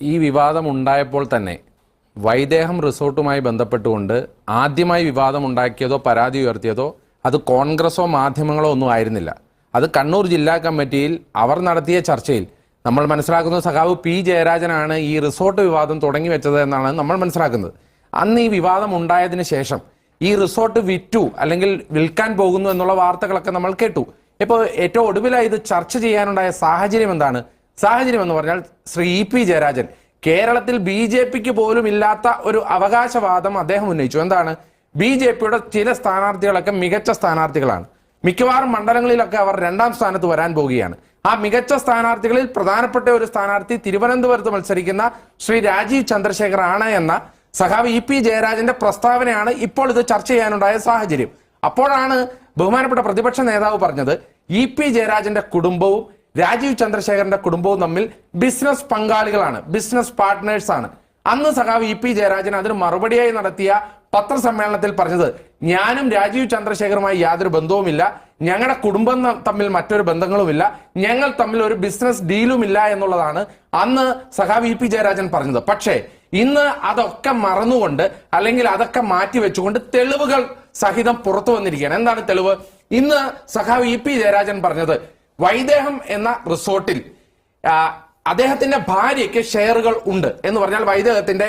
ഈ വിവാദം ഉണ്ടായപ്പോൾ തന്നെ വൈദേഹം റിസോർട്ടുമായി ബന്ധപ്പെട്ടുകൊണ്ട് ആദ്യമായി വിവാദം ഉണ്ടാക്കിയതോ പരാതി ഉയർത്തിയതോ അത് കോൺഗ്രസോ മാധ്യമങ്ങളോ ഒന്നും ആയിരുന്നില്ല. അത് കണ്ണൂർ ജില്ലാ കമ്മിറ്റിയിൽ അവർ നടത്തിയ ചർച്ചയിൽ നമ്മൾ മനസ്സിലാക്കുന്ന സഖാവ് പി ജയരാജനാണ് ഈ റിസോർട്ട് വിവാദം തുടങ്ങി വെച്ചത് എന്നാണ് നമ്മൾ മനസ്സിലാക്കുന്നത്. അന്ന് ഈ വിവാദം ഉണ്ടായതിനു ശേഷം ഈ റിസോർട്ട് വിറ്റു അല്ലെങ്കിൽ വിൽക്കാൻ പോകുന്നു എന്നുള്ള വാർത്തകളൊക്കെ നമ്മൾ കേട്ടു. ഇപ്പോൾ ഏറ്റവും ഒടുവിലായി ഇത് ചർച്ച ചെയ്യാനുണ്ടായ സാഹചര്യം എന്താണ്? സാഹചര്യം എന്ന് പറഞ്ഞാൽ ശ്രീ ഇ പി ജയരാജൻ കേരളത്തിൽ ബി ജെ പിക്ക് പോലും ഇല്ലാത്ത ഒരു അവകാശവാദം അദ്ദേഹം ഉന്നയിച്ചു. എന്താണ്? ബി ജെ പിയുടെ ചില സ്ഥാനാർത്ഥികളൊക്കെ മികച്ച സ്ഥാനാർത്ഥികളാണ്. മിക്കവാറും മണ്ഡലങ്ങളിലൊക്കെ അവർ രണ്ടാം സ്ഥാനത്ത് വരാൻ പോവുകയാണ് ആ മികച്ച സ്ഥാനാർത്ഥികളിൽ പ്രധാനപ്പെട്ട ഒരു സ്ഥാനാർത്ഥി തിരുവനന്തപുരത്ത് മത്സരിക്കുന്ന ശ്രീ രാജീവ് ചന്ദ്രശേഖർ ആണ് എന്ന സഖാവ് ഇ പി ജയരാജന്റെ പ്രസ്താവനയാണ് ഇപ്പോൾ ഇത് ചർച്ച ചെയ്യാനുണ്ടായ സാഹചര്യം. അപ്പോഴാണ് ബഹുമാനപ്പെട്ട പ്രതിപക്ഷ നേതാവ് പറഞ്ഞത് ഇ പി ജയരാജന്റെ കുടുംബവും രാജീവ് ചന്ദ്രശേഖരന്റെ കുടുംബവും തമ്മിൽ ബിസിനസ് പങ്കാളികളാണ് ബിസിനസ് പാർട്ട്നേഴ്സ് ആണ്. അന്ന് സഖാവ് ഇ പി ജയരാജൻ അതിന് മറുപടിയായി നടത്തിയ പത്രസമ്മേളനത്തിൽ പറഞ്ഞത് ഞാനും രാജീവ് ചന്ദ്രശേഖരുമായി യാതൊരു ബന്ധവുമില്ല ഞങ്ങളുടെ കുടുംബം തമ്മിൽ മറ്റൊരു ബന്ധങ്ങളുമില്ല ഞങ്ങൾ തമ്മിൽ ഒരു ബിസിനസ് ഡീലുമില്ല എന്നുള്ളതാണ് അന്ന് സഖാവ് ഇ പി ജയരാജൻ പറഞ്ഞത്. പക്ഷേ ഇന്ന് അതൊക്കെ മറന്നുകൊണ്ട് അല്ലെങ്കിൽ അതൊക്കെ മാറ്റി വെച്ചുകൊണ്ട് തെളിവുകൾ സഹിതം പുറത്തു വന്നിരിക്കുകയാണ്. എന്താണ് തെളിവ്? ഇന്ന് സഖാവ് ഇ പി ജയരാജൻ പറഞ്ഞത് വൈദേഹം എന്ന റിസോർട്ടിൽ അദ്ദേഹത്തിന്റെ ഭാര്യയ്ക്ക് ഷെയറുകൾ ഉണ്ട് എന്ന് പറഞ്ഞാൽ വൈദേഹത്തിന്റെ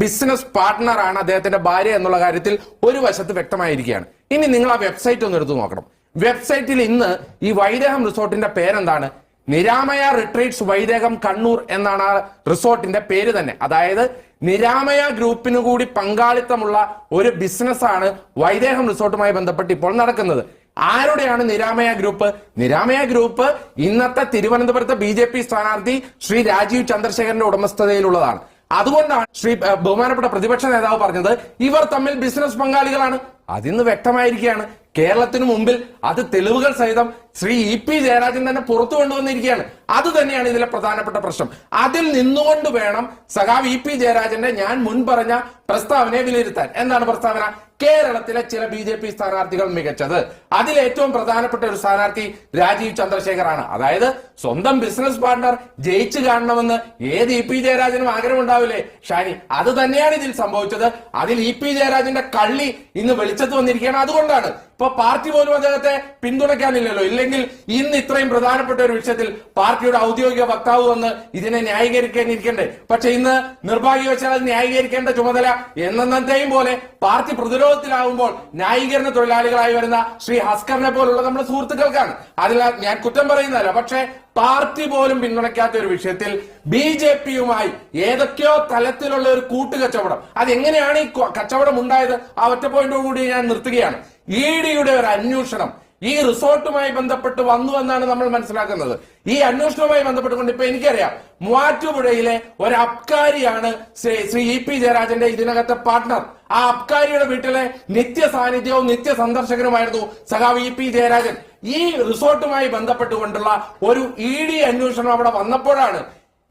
ബിസിനസ് പാർട്ട്ണറാണ് അദ്ദേഹത്തിന്റെ ഭാര്യ എന്നുള്ള കാര്യത്തിൽ ഒരു വശത്ത് വ്യക്തമായിരിക്കുകയാണ്. ഇനി നിങ്ങൾ ആ വെബ്സൈറ്റ് ഒന്ന് എടുത്തു നോക്കണം. വെബ്സൈറ്റിൽ ഇന്ന് ഈ വൈദേഹം റിസോർട്ടിന്റെ പേരെന്താണ്? നിരാമയ റിട്രീറ്റ്സ് വൈദേഹം കണ്ണൂർ എന്നാണ് ആ റിസോർട്ടിന്റെ പേര് തന്നെ. അതായത് നിരാമയ ഗ്രൂപ്പിനു കൂടി പങ്കാളിത്തമുള്ള ഒരു ബിസിനസ്സാണ് വൈദേഹം റിസോർട്ടുമായി ബന്ധപ്പെട്ട് ഇപ്പോൾ നടക്കുന്നത്. ആരുടെയാണ് നിരാമയ ഗ്രൂപ്പ് നിരാമയ ഗ്രൂപ്പ് ഇന്നത്തെ തിരുവനന്തപുരത്തെ ബി ജെ പി സ്ഥാനാർത്ഥി ശ്രീ രാജീവ് ചന്ദ്രശേഖരന്റെ ഉടമസ്ഥതയിലുള്ളതാണ്. അതുകൊണ്ടാണ് ശ്രീ ബഹുമാനപ്പെട്ട പ്രതിപക്ഷ നേതാവ് പറഞ്ഞത് ഇവർ തമ്മിൽ ബിസിനസ് പങ്കാളികളാണ്. അതിന്ന് വ്യക്തമായിരിക്കുകയാണ് കേരളത്തിന് മുമ്പിൽ അത് തെളിവുകൾ സഹിതം ശ്രീ ഇ പി ജയരാജൻ തന്നെ പുറത്തു കൊണ്ടുവന്നിരിക്കുകയാണ്. അത് തന്നെയാണ് ഇതിലെ പ്രധാനപ്പെട്ട പ്രശ്നം. അതിൽ നിന്നുകൊണ്ട് വേണം സഖാവ് ഇ പി ജയരാജന്റെ ഞാൻ മുൻ പറഞ്ഞ പ്രസ്താവനയെ വിലയിരുത്താൻ. എന്താണ് പ്രസ്താവന? കേരളത്തിലെ ചില ബി ജെ പി സ്ഥാനാർത്ഥികൾ മികച്ചത്. അതിൽ ഏറ്റവും പ്രധാനപ്പെട്ട ഒരു സ്ഥാനാർത്ഥി രാജീവ് ചന്ദ്രശേഖർ ആണ് അതായത് സ്വന്തം ബിസിനസ് പാർട്ണർ ജയിച്ചു കാണണമെന്ന് ഏത് ഇ പി ജയരാജനും ആഗ്രഹമുണ്ടാവില്ലേ? ഷാനി അത് തന്നെയാണ് ഇതിൽ സംഭവിച്ചത്. അതിൽ ഇ പി ജയരാജന്റെ കള്ളി ഇന്ന് വെളിച്ചത്ത് വന്നിരിക്കുകയാണ്. അതുകൊണ്ടാണ് ഇപ്പൊ പാർട്ടി പോലും അദ്ദേഹത്തെ പിന്തുണയ്ക്കാനില്ലല്ലോ. ഇല്ലെങ്കിൽ ഇന്ന് ഇത്രയും പ്രധാനപ്പെട്ട ഒരു വിഷയത്തിൽ പാർട്ടിയുടെ ഔദ്യോഗിക വക്താവ് വന്ന് ഇതിനെ ന്യായീകരിക്കാനിരിക്കണ്ടേ പക്ഷെ ഇന്ന് നിർഭാഗ്യവശാൽ അത് ന്യായീകരിക്കേണ്ട ചുമതല എന്നന്നത്തെയും പോലെ പാർട്ടി പ്രതിരോധത്തിലാവുമ്പോൾ ന്യായീകരണ തൊഴിലാളികളായി വരുന്ന ശ്രീ ഹസ്കറിനെ പോലുള്ള നമ്മുടെ സുഹൃത്തുക്കൾക്കാണ്. അതിൽ ഞാൻ കുറ്റം പറയുന്നതല്ല. പക്ഷേ പാർട്ടി പോലും പിന്തുണയ്ക്കാത്ത ഒരു വിഷയത്തിൽ ബി ജെ പിയുമായി ഏതൊക്കെയോ തലത്തിലുള്ള ഒരു കൂട്ടുകച്ചവടം. അതെങ്ങനെയാണ് ഈ കച്ചവടം ഉണ്ടായത്? ആ ഒറ്റ പോയിന്റോട് കൂടി ഞാൻ നിർത്തുകയാണ്. ഇ ഡിയുടെ ഒരു അന്വേഷണം ഈ റിസോർട്ടുമായി ബന്ധപ്പെട്ട് വന്നു എന്നാണ് നമ്മൾ മനസ്സിലാക്കുന്നത്. ഈ അന്വേഷണവുമായി ബന്ധപ്പെട്ടുകൊണ്ട് ഇപ്പൊ എനിക്കറിയാം മൂവാറ്റുപുഴയിലെ ഒരു അബ്കാരിയാണ് ശ്രീ ഇ പി ജയരാജന്റെ ഇതിനകത്തെ പാർട്ട്ണർ ആ അബ്കാരിയുടെ വീട്ടിലെ നിത്യ സാന്നിധ്യവും നിത്യ സന്ദർശകനുമായിരുന്നു സഖാവ് ഇ പി ജയരാജൻ. ഈ റിസോർട്ടുമായി ബന്ധപ്പെട്ടുകൊണ്ടുള്ള ഒരു ഇ ഡി അന്വേഷണം അവിടെ വന്നപ്പോഴാണ്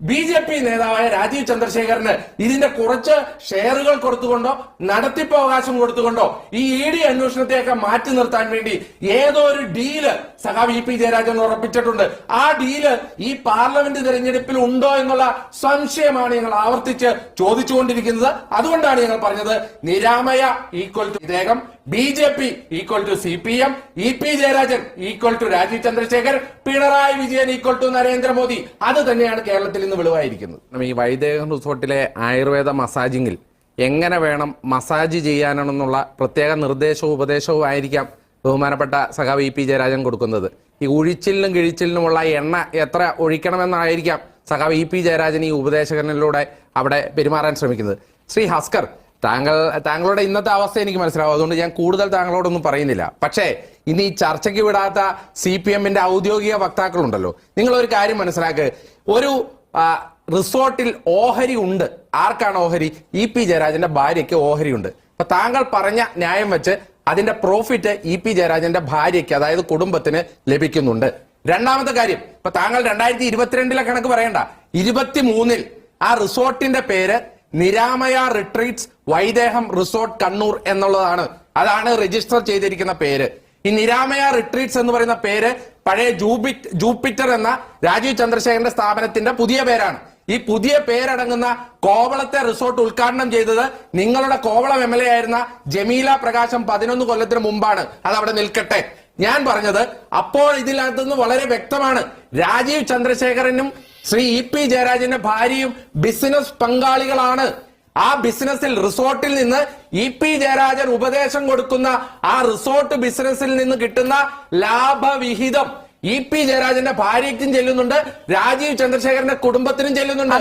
ബി ജെ പി നേതാവായ രാജീവ് ചന്ദ്രശേഖരന് ഇതിന്റെ കുറച്ച് ഷെയറുകൾ കൊടുത്തുകൊണ്ടോ നടത്തിപ്പ് അവകാശം കൊടുത്തുകൊണ്ടോ ഈ ഇ ഡി അന്വേഷണത്തെയൊക്കെ മാറ്റി നിർത്താൻ വേണ്ടി ഏതോ ഒരു ഡീൽ സഖാവ് ഇ പി ജയരാജൻ ഉറപ്പിച്ചിട്ടുണ്ട്. ആ ഡീൽ ഈ പാർലമെന്റ് തെരഞ്ഞെടുപ്പിൽ ഉണ്ടോ എന്നുള്ള സംശയമാണ് ഞങ്ങൾ ആവർത്തിച്ച് ചോദിച്ചുകൊണ്ടിരിക്കുന്നത്. അതുകൊണ്ടാണ് ഞങ്ങൾ പറഞ്ഞത് നിരാമയ ഈക്വൽ ടു ഇദ്ദേഹം B J P equal to C P M E P Jayarajan equal to Rajeev Chandrasekhar Pinarayi Vijayan equal to Narendra Modi. അത് തന്നെയാണ് കേരളത്തിൽ ഇന്ന് വെളിവായിരിക്കുന്നത് ഈ വൈദേഹം റിസോർട്ടിലെ ആയുർവേദ മസാജിങ്ങിൽ എങ്ങനെ വേണം മസാജ് ചെയ്യാനാണെന്നുള്ള പ്രത്യേക നിർദ്ദേശവും ഉപദേശവും ആയിരിക്കാം ബഹുമാനപ്പെട്ട സഖാവ് ഇ പി ജയരാജൻ കൊടുക്കുന്നത്. ഈ ഉഴിച്ചിലിനും കിഴിച്ചിലിനുമുള്ള എണ്ണ എത്ര ഒഴിക്കണമെന്നായിരിക്കാം സഖാവ് ഇ പി ജയരാജൻ ഈ ഉപദേശകനിലൂടെ അവിടെ പെരുമാറാൻ ശ്രമിക്കുന്നത്. ശ്രീ ഹസ്കർ താങ്കൾ താങ്കളുടെ ഇന്നത്തെ അവസ്ഥ എനിക്ക് മനസ്സിലാവും. അതുകൊണ്ട് ഞാൻ കൂടുതൽ താങ്കളോടൊന്നും പറയുന്നില്ല. പക്ഷേ ഇനി ചർച്ചയ്ക്ക് വിടാത്ത സി പി എമ്മിന്റെ ഔദ്യോഗിക വക്താക്കളുണ്ടല്ലോ. നിങ്ങൾ ഒരു കാര്യം മനസ്സിലാക്കുക ഒരു റിസോർട്ടിൽ ഓഹരി ഉണ്ട്. ആർക്കാണ് ഓഹരി? ഇ പി ജയരാജന്റെ ഭാര്യയ്ക്ക് ഓഹരി ഉണ്ട് അപ്പൊ താങ്കൾ പറഞ്ഞ ന്യായം വെച്ച് അതിന്റെ പ്രോഫിറ്റ് ഇ പി ജയരാജന്റെ ഭാര്യയ്ക്ക് അതായത് കുടുംബത്തിന് ലഭിക്കുന്നുണ്ട്. രണ്ടാമത്തെ കാര്യം ഇപ്പൊ താങ്കൾ രണ്ടായിരത്തി ഇരുപത്തിരണ്ടിലെ കണക്ക് പറയണ്ട. ഇരുപത്തിമൂന്നിൽ ആ റിസോർട്ടിന്റെ പേര് നിരാമയ റിട്രീറ്റ്സ് വൈദേഹം റിസോർട്ട് കണ്ണൂർ എന്നുള്ളതാണ്. അതാണ് രജിസ്റ്റർ ചെയ്തിരിക്കുന്ന പേര്. ഈ നിരാമയ റിട്രീറ്റ്സ് എന്ന് പറയുന്ന പേര് പഴയ ജൂബി ജൂപ്പിറ്റർ എന്ന രാജീവ് ചന്ദ്രശേഖരന്റെ സ്ഥാപനത്തിന്റെ പുതിയ പേരാണ്. ഈ പുതിയ പേരടങ്ങുന്ന കോവളത്തെ റിസോർട്ട് ഉദ്ഘാടനം ചെയ്തത് നിങ്ങളുടെ കോവളം എം എൽ എ ആയിരുന്ന ജമീല പ്രകാശം പതിനൊന്ന് കൊല്ലത്തിന് മുമ്പാണ്. അത് അവിടെ നിൽക്കട്ടെ. ഞാൻ പറഞ്ഞത് അപ്പോൾ ഇതിനകത്തുനിന്ന് വളരെ വ്യക്തമാണ്. രാജീവ് ചന്ദ്രശേഖരനും ശ്രീ ഇ പി ജയരാജന്റെ ഭാര്യയും ബിസിനസ് പങ്കാളികളാണ്. ആ ബിസിനസ്സിൽ റിസോർട്ടിൽ നിന്ന് ഇ പി ജയരാജൻ ഉപദേശം കൊടുക്കുന്ന ആ റിസോർട്ട് ബിസിനസ്സിൽ നിന്ന് കിട്ടുന്ന ലാഭവിഹിതം ഇ പി ജയരാജന്റെ ഭാര്യയ്ക്കും ചെല്ലുന്നുണ്ട് രാജീവ് ചന്ദ്രശേഖരന്റെ കുടുംബത്തിനും ചെല്ലുന്നുണ്ട്.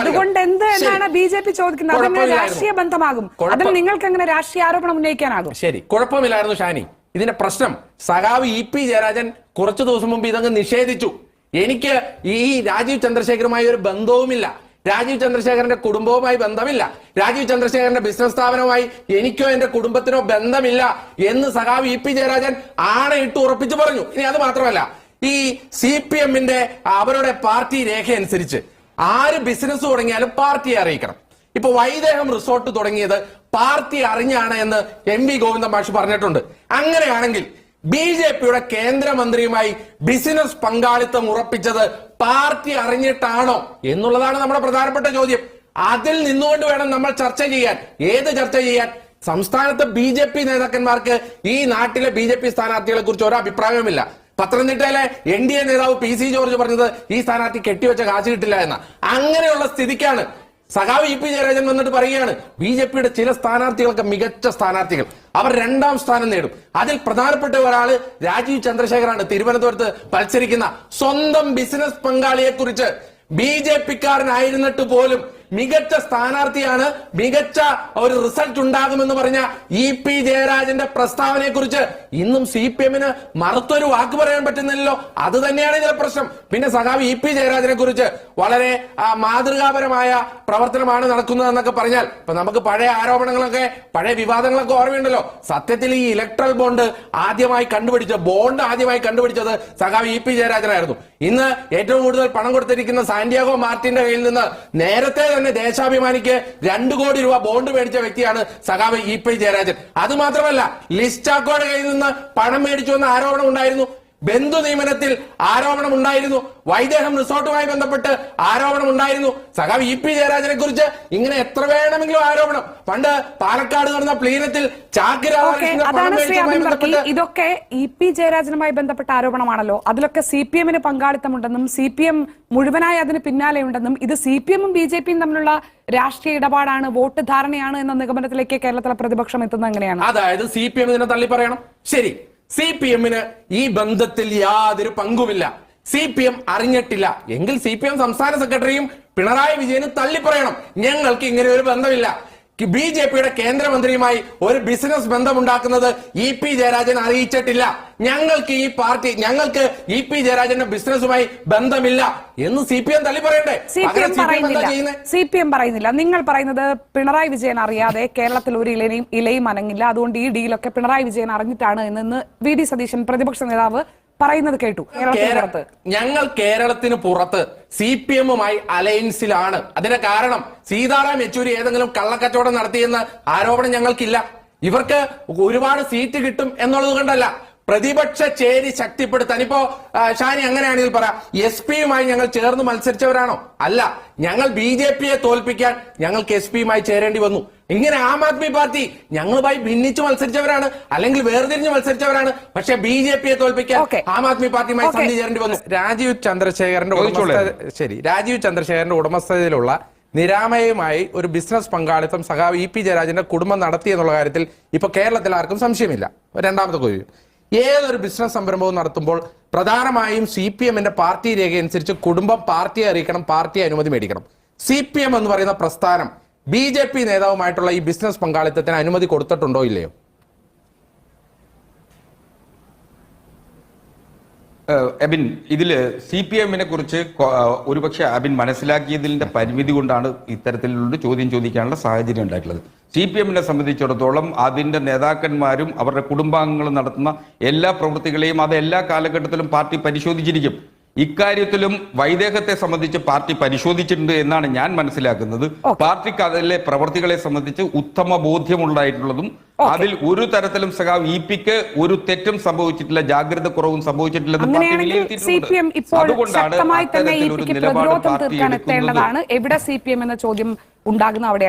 അതുകൊണ്ട് എന്ത്. എന്നാണ് ബി ജെ പി ചോദിക്കുന്നത്? അതെങ്ങനെ രാഷ്ട്രീയ ബന്ധമാകും. അതിൽ നിങ്ങൾക്ക് എങ്ങനെ രാഷ്ട്രീയ ആരോപണം ഉന്നയിക്കാനാകും? ശരി. കുഴപ്പമില്ലായിരുന്നു ഷാനി. ഇതിന്റെ പ്രശ്നം സഖാവ് ഇ പി ജയരാജൻ കുറച്ചു ദിവസം മുമ്പ് ഇതങ്ങ് നിഷേധിച്ചു. എനിക്ക് ഈ രാജീവ് ചന്ദ്രശേഖരുമായി ഒരു ബന്ധവുമില്ല. രാജീവ് ചന്ദ്രശേഖരന്റെ കുടുംബവുമായി ബന്ധമില്ല. രാജീവ് ചന്ദ്രശേഖരന്റെ ബിസിനസ് സ്ഥാപനവുമായി എനിക്കോ എന്റെ കുടുംബത്തിനോ ബന്ധമില്ല എന്ന് സഖാവ് ഇ പി ജയരാജൻ ആണയിട്ട് ഉറപ്പിച്ചു പറഞ്ഞു. ഇനി അത് മാത്രമല്ല ഈ സി പി എമ്മിന്റെ അവരുടെ പാർട്ടി രേഖ അനുസരിച്ച് ആര് ബിസിനസ് തുടങ്ങിയാലും പാർട്ടിയെ അറിയിക്കണം. ഇപ്പൊ വൈദേഹം റിസോർട്ട് തുടങ്ങിയത് പാർട്ടി അറിഞ്ഞാണ് എന്ന് എം വി ഗോവിന്ദ മാഷ് പറഞ്ഞിട്ടുണ്ട്. അങ്ങനെയാണെങ്കിൽ ബി ജെ പിയുടെ കേന്ദ്രമന്ത്രിയുമായി ബിസിനസ് പങ്കാളിത്തം ഉറപ്പിച്ചത് പാർട്ടി അറിഞ്ഞിട്ടാണോ എന്നുള്ളതാണ് നമ്മുടെ പ്രധാനപ്പെട്ട ചോദ്യം. അതിൽ നിന്നുകൊണ്ട് വേണം നമ്മൾ ചർച്ച ചെയ്യാൻ. ഏത് ചർച്ച ചെയ്യാൻ? സംസ്ഥാനത്ത് ബി ജെ പി നേതാക്കന്മാർക്ക് ഈ നാട്ടിലെ ബി ജെ പി സ്ഥാനാർത്ഥികളെ കുറിച്ച് ഒരു അഭിപ്രായവുമില്ല. പത്തനംതിട്ടയിലെ എൻ ഡി എ നേതാവ് പി സി ജോർജ് പറഞ്ഞത് ഈ സ്ഥാനാർത്ഥി കെട്ടിവെച്ച കാശ് കിട്ടില്ല എന്ന. അങ്ങനെയുള്ള സ്ഥിതിക്കാണ് സഖാവ് ഇ പി ജയരാജൻ വന്നിട്ട് പറയുകയാണ് ബി ജെ പിയുടെ ചില സ്ഥാനാർത്ഥികൾക്ക് മികച്ച സ്ഥാനാർത്ഥികൾ. അവർ രണ്ടാം സ്ഥാനം നേടും. അതിൽ പ്രധാനപ്പെട്ട ഒരാൾ രാജീവ് ചന്ദ്രശേഖറാണ് തിരുവനന്തപുരത്ത് മത്സരിക്കുന്ന സ്വന്തം ബിസിനസ് പങ്കാളിയെ കുറിച്ച് ബി ജെ പിക്കാരനായിരുന്നിട്ട് പോലും മികച്ച സ്ഥാനാർത്ഥിയാണ് മികച്ച ഒരു റിസൾട്ട് ഉണ്ടാകുമെന്ന് പറഞ്ഞ ഇ പി ജയരാജന്റെ പ്രസ്താവനയെ കുറിച്ച് ഇന്നും സി പി എമ്മിന് മറുത്തൊരു വാക്ക് പറയാൻ പറ്റുന്നില്ലല്ലോ. അത് തന്നെയാണ് ഇതിലെ പ്രശ്നം. പിന്നെ സഖാവ് ഇ പി ജയരാജനെ കുറിച്ച് വളരെ മാതൃകാപരമായ പ്രവർത്തനമാണ് നടക്കുന്നതെന്നൊക്കെ പറഞ്ഞാൽ ഇപ്പൊ നമുക്ക് പഴയ ആരോപണങ്ങളൊക്കെ പഴയ വിവാദങ്ങളൊക്കെ ഓർമ്മയുണ്ടല്ലോ. സത്യത്തിൽ ഈ ഇലക്ട്രൽ ബോണ്ട് ആദ്യമായി കണ്ടുപിടിച്ച ബോണ്ട് ആദ്യമായി കണ്ടുപിടിച്ചത് സഖാവ് ഇ പി ജയരാജനായിരുന്നു. ഇന്ന് ഏറ്റവും കൂടുതൽ പണം കൊടുത്തിരിക്കുന്ന സാന്റിയാഗോ മാർട്ടിന്റെ കയ്യിൽ നിന്ന് നേരത്തെ തന്നെ ദേശാഭിമാനിക്ക് രണ്ട് കോടി രൂപ ബോണ്ട് മേടിച്ച വ്യക്തിയാണ് സഖാവ് ഇ പി ജയരാജൻ. അത് മാത്രമല്ല ലിസ്റ്റാക്കോയുടെ കയ്യിൽ നിന്ന് പണം മേടിച്ചു എന്ന ആരോപണം ഉണ്ടായിരുന്നു. ബന്ധു നിയമനത്തിൽ ആരോപണം ഉണ്ടായിരുന്നു. വൈദേഹം റിസോർട്ടുമായി ബന്ധപ്പെട്ട് ആരോപണം ഉണ്ടായിരുന്നു. സഖാവ് ഇ പി ജയരാജനെ കുറിച്ച് ഇങ്ങനെ എത്ര വേണമെങ്കിലും ആരോപണം. പണ്ട് പാലക്കാട് നടന്ന പ്ലീനത്തിൽ ഇതൊക്കെ ഇ പി ജയരാജനുമായി ബന്ധപ്പെട്ട ആരോപണമാണല്ലോ. അതിലൊക്കെ സി പി എമ്മിന് പങ്കാളിത്തമുണ്ടെന്നും സി പി എം മുഴുവനായി അതിന് പിന്നാലെ ഉണ്ടെന്നും ഇത് സി പി എമ്മും ബി ജെ പിയും തമ്മിലുള്ള രാഷ്ട്രീയ ഇടപാടാണ് വോട്ട് ധാരണയാണ് എന്ന നിഗമനത്തിലേക്ക് കേരളത്തിലെ പ്രതിപക്ഷം എത്തുന്നത് എങ്ങനെയാണ്? അതായത് സി പി എം ഇതിനെ തള്ളി പറയണം. ശരി. സി പി എമ്മിന് ഈ ബന്ധത്തിൽ യാതൊരു പങ്കുമില്ല. സി പി എം അറിഞ്ഞിട്ടില്ല. എങ്കിൽ സി പി എം സംസ്ഥാന സെക്രട്ടറിയും പിണറായി വിജയനും തള്ളിപ്പറയണം. ഞങ്ങൾക്ക് ഇങ്ങനെ ഒരു ബന്ധമില്ല. ബി ജെ പിയുടെ കേന്ദ്രമന്ത്രിയുമായി ഒരു ബിസിനസ് ബന്ധമുണ്ടാക്കുന്നത് ഇ പി ജയരാജൻ അറിയിച്ചിട്ടില്ല. ഞങ്ങൾക്ക് ഈ പാർട്ടി ഞങ്ങൾക്ക് ഇ പി ജയരാജന്റെ ബിസിനസ്സുമായി ബന്ധമില്ല എന്ന് സി പി എം തള്ളി പറയണ്ടേ? സി പി എം പറയുന്നില്ല. ചെയ്യുന്നത് സി പി എം പറയുന്നില്ല. നിങ്ങൾ പറയുന്നത് പിണറായി വിജയൻ അറിയാതെ കേരളത്തിൽ ഒരു ഇലയും ഇലയും അനങ്ങില്ല. അതുകൊണ്ട് ഈ ഡീലൊക്കെ പിണറായി വിജയൻ അറിഞ്ഞിട്ടാണ് എന്ന് വി. ഡി. സതീശൻ പ്രതിപക്ഷ നേതാവ് പറയുന്നത് കേട്ടു. കേരളത്തിന് ഞങ്ങൾ കേരളത്തിന് പുറത്ത് സി പി എമ്മുമായി അലയൻസിലാണ്. അതിന്റെ കാരണം സീതാറാം യെച്ചൂരി ഏതെങ്കിലും കള്ളക്കച്ചവടം നടത്തിയെന്ന് ആരോപണം ഞങ്ങൾക്കില്ല. ഇവർക്ക് ഒരുപാട് സീറ്റ് കിട്ടും എന്നുള്ളത് കൊണ്ടല്ല. പ്രതിപക്ഷ ചേരി ശക്തിപ്പെടുത്താൻ. ഇപ്പോ ഷാനി അങ്ങനെയാണെങ്കിൽ പറ എസ് പിയുമായി ഞങ്ങൾ ചേർന്ന് മത്സരിച്ചവരാണോ? അല്ല ഞങ്ങൾ ബി ജെ പിയെ തോൽപ്പിക്കാൻ ഞങ്ങൾക്ക് എസ് പിയുമായി ചേരേണ്ടി വന്നു. ഇങ്ങനെ ആം ആദ്മി പാർട്ടി ഞങ്ങളുമായി ഭിന്നിച്ച് മത്സരിച്ചവരാണ് അല്ലെങ്കിൽ വേർതിരിഞ്ഞ് മത്സരിച്ചവരാണ് പക്ഷെ ബി ജെ പിയെ തോൽപ്പിക്കാൻ ആം ആദ്മി പാർട്ടിയുമായി. സന്ധി ചേരേണ്ടി വന്നു. രാജീവ് ചന്ദ്രശേഖരന്റെ. ഉടമസ്ഥ ശരി രാജീവ് ചന്ദ്രശേഖരന്റെ ഉടമസ്ഥതയിലുള്ള നിരാമയുമായി ഒരു ബിസിനസ് പങ്കാളിത്തം സഖാവ് ഇ പി ജയരാജന്റെ കുടുംബം നടത്തി എന്നുള്ള കാര്യത്തിൽ ഇപ്പൊ കേരളത്തിൽ ആർക്കും സംശയമില്ല. രണ്ടാമത്തെ ചോദ്യം. ഏതൊരു ബിസിനസ് സംരംഭവും നടത്തുമ്പോൾ പ്രധാനമായും സി പി എമ്മിന്റെ പാർട്ടി രേഖ അനുസരിച്ച് കുടുംബം പാർട്ടിയെ അറിയിക്കണം പാർട്ടി അനുമതി മേടിക്കണം. സി പി എം എന്ന് പറയുന്ന പ്രസ്ഥാനം ബി ജെ പി നേതാവുമായിട്ടുള്ള ഈ ബിസിനസ് പങ്കാളിത്തത്തിന് അനുമതി കൊടുത്തിട്ടുണ്ടോ ഇല്ലയോ? ഏഹ് ഇതിൽ സി പി എമ്മിനെ കുറിച്ച് ഒരുപക്ഷെ അബിൻ മനസ്സിലാക്കിയതിന്റെ പരിമിതി കൊണ്ടാണ് ഇത്തരത്തിലുള്ള ചോദ്യം ചോദിക്കാനുള്ള സാഹചര്യം ഉണ്ടായിട്ടുള്ളത്. സി പി എമ്മിനെ സംബന്ധിച്ചിടത്തോളം അതിന്റെ നേതാക്കന്മാരും അവരുടെ കുടുംബാംഗങ്ങളും നടത്തുന്ന എല്ലാ പ്രവൃത്തികളെയും അത് എല്ലാ കാലഘട്ടത്തിലും പാർട്ടി പരിശോധിച്ചിരിക്കും. ഇക്കാര്യത്തിലും വൈദേഹത്തെ സംബന്ധിച്ച് പാർട്ടി പരിശോധിച്ചിട്ടുണ്ട് എന്നാണ് ഞാൻ മനസ്സിലാക്കുന്നത്. പാർട്ടിക്ക് അതിലെ പ്രവർത്തികളെ സംബന്ധിച്ച് ഉത്തമ ബോധ്യമുണ്ടായിട്ടുള്ളതും അതിൽ ഒരു തരത്തിലും സഖാവ് ഇ പിക്ക് ഒരു തെറ്റും സംഭവിച്ചിട്ടില്ല ജാഗ്രത കുറവും സംഭവിച്ചിട്ടില്ലെന്ന് അതുകൊണ്ടാണ് അത്തരത്തിലൊരു നിലപാട് പാർട്ടി എടുക്കുന്നത്. എവിടെ സി പി എം എന്ന ചോദ്യം ഉണ്ടാകുന്ന അവിടെയാണ്.